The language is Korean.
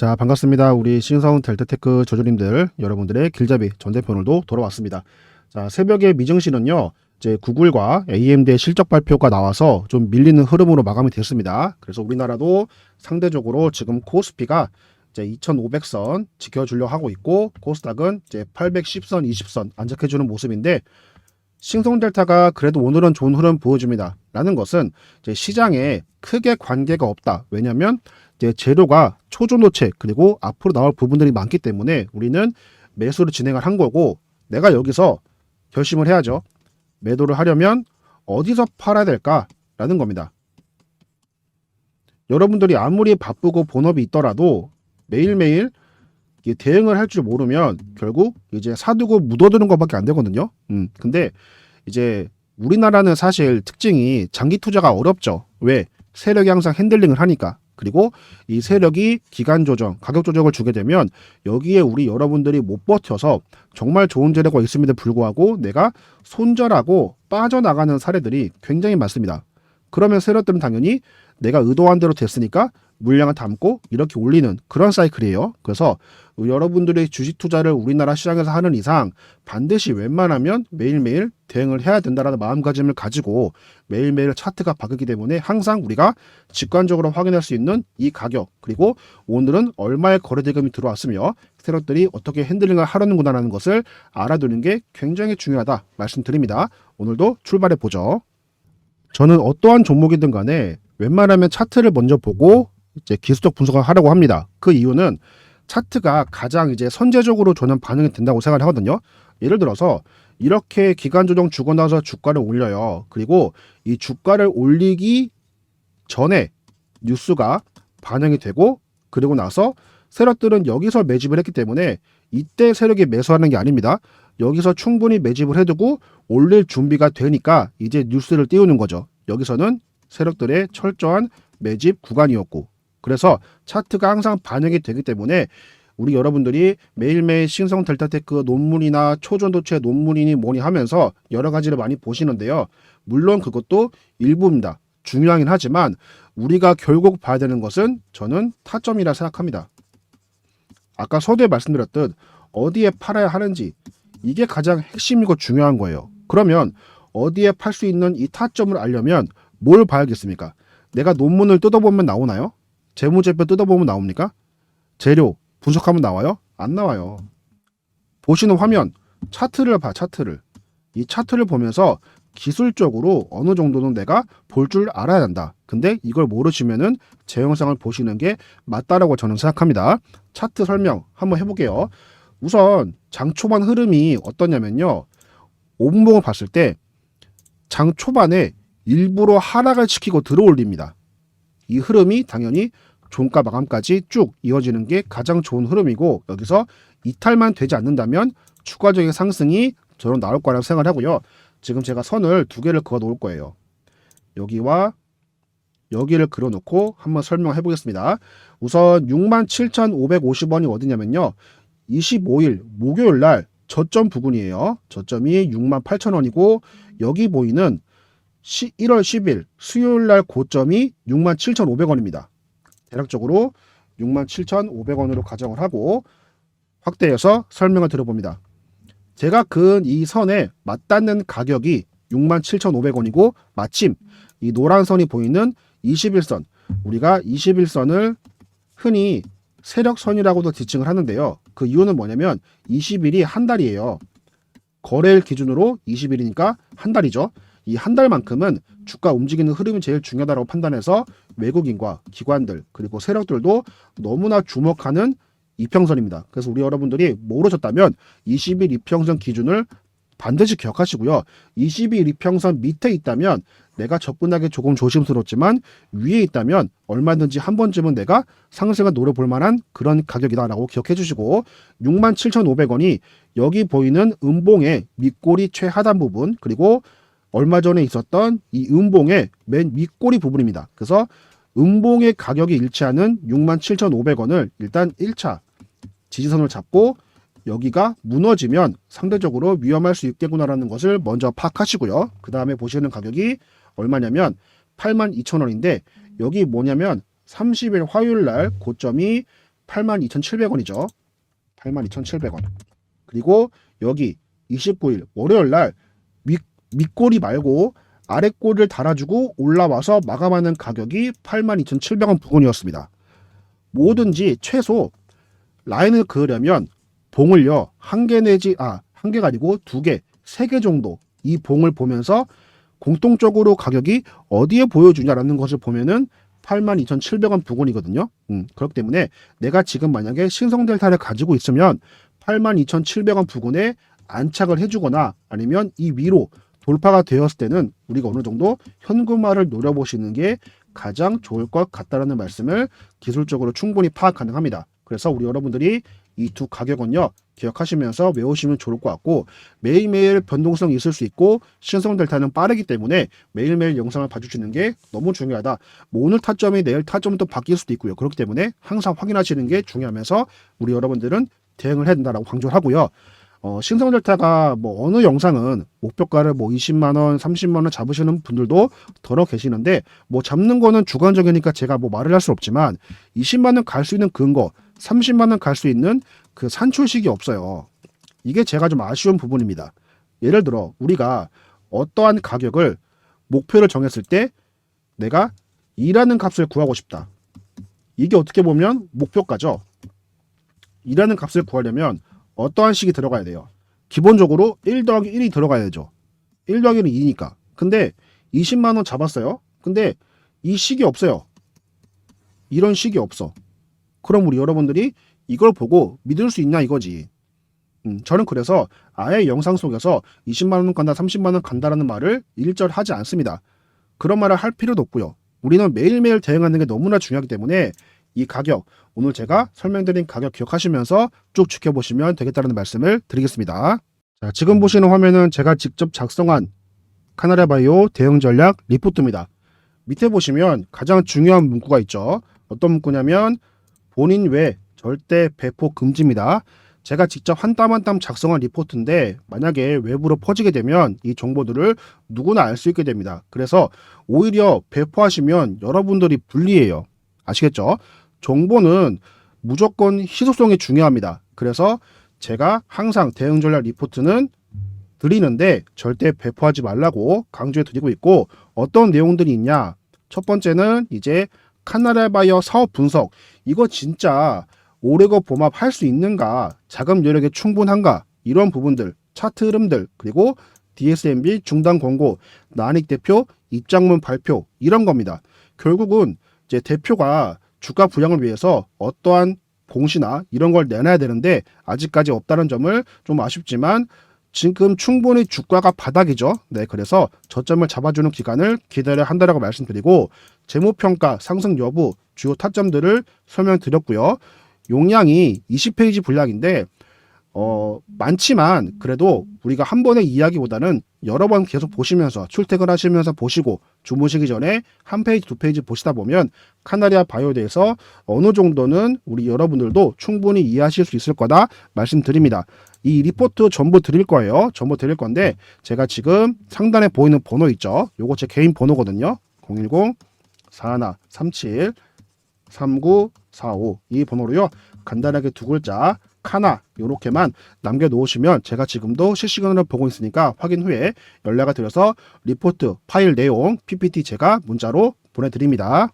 자 반갑습니다. 우리 신성 델타테크 저조님들 여러분들의 길잡이 전대편 오늘도 돌아왔습니다. 자 새벽에 미증시는요 이제 구글과 AMD의 실적 발표가 나와서 좀 밀리는 흐름으로 마감이 됐습니다. 그래서 우리나라도 상대적으로 지금 코스피가 이제 2,500선 지켜주려 하고 있고 코스닥은 이제 810선, 20선 안착해주는 모습인데 신성델타가 그래도 오늘은 좋은 흐름 보여줍니다. 라는 것은 이제 시장에 크게 관계가 없다. 왜냐하면 이제 재료가 초전도체 그리고 앞으로 나올 부분들이 많기 때문에 우리는 매수를 진행을 한 거고 내가 여기서 결심을 해야죠. 매도를 하려면 어디서 팔아야 될까라는 겁니다. 여러분들이 아무리 바쁘고 본업이 있더라도 매일매일 대응을 할 줄 모르면 결국 이제 사두고 묻어두는 것밖에 안 되거든요. 음, 근데 이제 우리나라는 사실 특징이 장기 투자가 어렵죠. 왜? 세력이 항상 핸들링을 하니까. 그리고 이 세력이 기간 조정, 가격 조정을 주게 되면 여기에 우리 여러분들이 못 버텨서 정말 좋은 재료가 있음에도 불구하고 내가 손절하고 빠져나가는 사례들이 굉장히 많습니다. 그러면 세력들은 당연히 내가 의도한 대로 됐으니까 물량을 담고 이렇게 올리는 그런 사이클이에요. 그래서 여러분들의 주식 투자를 우리나라 시장에서 하는 이상 반드시 웬만하면 매일매일 대응을 해야 된다라는 마음가짐을 가지고 매일매일 차트가 바뀌기 때문에 항상 우리가 직관적으로 확인할 수 있는 이 가격 그리고 오늘은 얼마의 거래 대금이 들어왔으며 세력들이 어떻게 핸들링을 하려는구나라는 것을 알아두는 게 굉장히 중요하다 말씀드립니다. 오늘도 출발해 보죠. 저는 어떠한 종목이든 간에 웬만하면 차트를 먼저 보고 이제 기술적 분석을 하려고 합니다. 그 이유는 차트가 가장 이제 선제적으로 저는 반영이 된다고 생각을 하거든요. 예를 들어서 이렇게 기간 조정 주고 나서 주가를 올려요. 그리고 이 주가를 올리기 전에 뉴스가 반영이 되고 그리고 나서 세력들은 여기서 매집을 했기 때문에 이때 세력이 매수하는 게 아닙니다. 여기서 충분히 매집을 해두고 올릴 준비가 되니까 이제 뉴스를 띄우는 거죠. 여기서는 세력들의 철저한 매집 구간이었고 그래서 차트가 항상 반영이 되기 때문에 우리 여러분들이 매일매일 신성 델타테크 논문이나 초전도체 논문이니 뭐니 하면서 여러 가지를 많이 보시는데요. 물론 그것도 일부입니다. 중요하긴 하지만 우리가 결국 봐야 되는 것은 저는 타점이라 생각합니다. 아까 서두에 말씀드렸듯 어디에 팔아야 하는지 이게 가장 핵심이고 중요한 거예요. 그러면 어디에 팔 수 있는 이 타점을 알려면 뭘 봐야겠습니까? 내가 논문을 뜯어보면 나오나요? 재무제표 뜯어보면 나옵니까? 재료 분석하면 나와요? 안 나와요. 보시는 화면 차트를 봐 차트를 이 차트를 보면서 기술적으로 어느 정도는 내가 볼 줄 알아야 한다. 근데 이걸 모르시면은 제 영상을 보시는 게 맞다라고 저는 생각합니다. 차트 설명 한번 해볼게요. 우선 장 초반 흐름이 어떠냐면요. 5분봉을 봤을 때 장 초반에 일부러 하락을 시키고 들어올립니다. 이 흐름이 당연히 종가 마감까지 쭉 이어지는 게 가장 좋은 흐름이고 여기서 이탈만 되지 않는다면 추가적인 상승이 저는 나올 거라고 생각을 하고요. 지금 제가 선을 두 개를 그어 놓을 거예요. 여기와 여기를 그려 놓고 한번 설명해 보겠습니다. 우선 67,550원이 어디냐면요. 25일 목요일 날 저점 부근이에요. 저점이 68,000원이고 여기 보이는 1월 10일 수요일 날 고점이 67,500원입니다. 대략적으로 67,500원으로 가정을 하고 확대해서 설명을 드려봅니다. 제가 그은 이 선에 맞닿는 가격이 67,500원이고 마침 이 노란 선이 보이는 21선 우리가 21선을 흔히 세력선이라고도 지칭을 하는데요. 그 이유는 뭐냐면 20일이 한 달이에요. 거래일 기준으로 20일이니까 한 달이죠. 이 한 달만큼은 주가 움직이는 흐름이 제일 중요하다고 판단해서 외국인과 기관들 그리고 세력들도 너무나 주목하는 이평선입니다. 그래서 우리 여러분들이 모르셨다면 20일 이평선 기준을 반드시 기억하시고요. 20일 이평선 밑에 있다면 내가 접근하기 조금 조심스럽지만 위에 있다면 얼마든지 한 번쯤은 내가 상승을 노려볼 만한 그런 가격이다라고 기억해 주시고 67,500원이 여기 보이는 음봉의 밑꼬리 최하단 부분 그리고 얼마 전에 있었던 이 음봉의 맨 밑꼬리 부분입니다. 그래서 음봉의 가격이 일치하는 67,500원을 일단 1차 지지선을 잡고 여기가 무너지면 상대적으로 위험할 수 있겠구나라는 것을 먼저 파악하시고요. 그 다음에 보시는 가격이 얼마냐면 82,000원인데 여기 뭐냐면 30일 화요일 날 고점이 82,700원이죠. 82,700원. 그리고 여기 29일 월요일 날 밑, 밑꼬리 말고 아랫꼬리를 달아주고 올라와서 마감하는 가격이 82,700원 부근이었습니다. 뭐든지 최소 라인을 그으려면 봉을요 한 개 내지 아 한 개가 아니고 두 개, 세 개 정도 이 봉을 보면서 공통적으로 가격이 어디에 보여주냐라는 것을 보면은 82,700원 부근이거든요. 음, 그렇기 때문에 내가 지금 만약에 신성 델타를 가지고 있으면 82,700원 부근에 안착을 해주거나 아니면 이 위로 돌파가 되었을 때는 우리가 어느 정도 현금화를 노려보시는 게 가장 좋을 것 같다라는 말씀을 기술적으로 충분히 파악 가능합니다. 그래서 우리 여러분들이 이 두 가격은요 기억하시면서 외우시면 좋을 것 같고 매일매일 변동성이 있을 수 있고 신성 델타는 빠르기 때문에 매일매일 영상을 봐주시는 게 너무 중요하다. 뭐 오늘 타점이 내일 타점도 바뀔 수도 있고요. 그렇기 때문에 항상 확인하시는 게 중요하면서 우리 여러분들은 대응을 해야 된다라고 강조를 하고요. 어, 신성 델타가 뭐 어느 영상은 목표가를 뭐 20만 원, 30만 원 잡으시는 분들도 더러 계시는데 뭐 잡는 거는 주관적이니까 제가 뭐 말을 할 수 없지만 20만 원 갈 수 있는 근거, 30만 원 갈 수 있는 그 산출식이 없어요. 이게 제가 좀 아쉬운 부분입니다. 예를 들어 우리가 어떠한 가격을 목표를 정했을 때 내가 일하는 값을 구하고 싶다. 이게 어떻게 보면 목표가죠. 일하는 값을 구하려면 어떠한 식이 들어가야 돼요. 기본적으로 1 더하기 1이 들어가야죠. 1 더하기 1은 2니까. 근데 20만 원 잡았어요. 근데 이 식이 없어요. 이런 식이 없어. 그럼 우리 여러분들이 이걸 보고 믿을 수 있냐 이거지. 음, 저는 그래서 아예 영상 속에서 20만 원 간다, 30만 원 간다라는 말을 일절 하지 않습니다. 그런 말을 할 필요도 없고요. 우리는 매일매일 대응하는 게 너무나 중요하기 때문에 이 가격 오늘 제가 설명드린 가격 기억하시면서 쭉 지켜보시면 되겠다는 말씀을 드리겠습니다. 자, 지금 보시는 화면은 제가 직접 작성한 카나레바이오 대응 전략 리포트입니다. 밑에 보시면 가장 중요한 문구가 있죠. 어떤 문구냐면 본인 외 절대 배포 금지입니다. 제가 직접 한 땀 한 땀 작성한 리포트인데 만약에 외부로 퍼지게 되면 이 정보들을 누구나 알 수 있게 됩니다. 그래서 오히려 배포하시면 여러분들이 불리해요. 아시겠죠? 정보는 무조건 희소성이 중요합니다. 그래서 제가 항상 대응 전략 리포트는 드리는데 절대 배포하지 말라고 강조해 드리고 있고 어떤 내용들이 있냐? 첫 번째는 이제 카나레바이어 사업 분석. 이거 진짜 오래거 봄합 할 수 있는가? 자금 여력이 충분한가? 이런 부분들, 차트 흐름들, 그리고 DSMB 중단 권고, 나닉 대표 입장문 발표 이런 겁니다. 결국은 이제 대표가 주가 부양을 위해서 어떠한 공시나 이런 걸 내놔야 되는데 아직까지 없다는 점을 좀 아쉽지만 지금 충분히 주가가 바닥이죠. 네, 그래서 저점을 잡아주는 기간을 기다려야 한다라고 말씀드리고 재무평가 상승 여부 주요 타점들을 설명드렸고요. 용량이 20페이지 분량인데 어, 많지만 그래도 우리가 한 번의 이야기보다는 여러 번 계속 보시면서 출퇴근하시면서 보시고 주무시기 전에 한 페이지 두 페이지 보시다 보면 카나리아 바이오에 대해서 어느 정도는 우리 여러분들도 충분히 이해하실 수 있을 거다 말씀드립니다. 이 리포트 전부 드릴 거예요. 전부 드릴 건데 제가 지금 상단에 보이는 번호 있죠. 요거 제 개인 번호거든요. 010 41 37 3945 이 번호로요. 간단하게 두 글자 카나 요렇게만 남겨놓으시면 제가 지금도 실시간으로 보고 있으니까 확인 후에 연락을 드려서 리포트 파일 내용 PPT 제가 문자로 보내드립니다.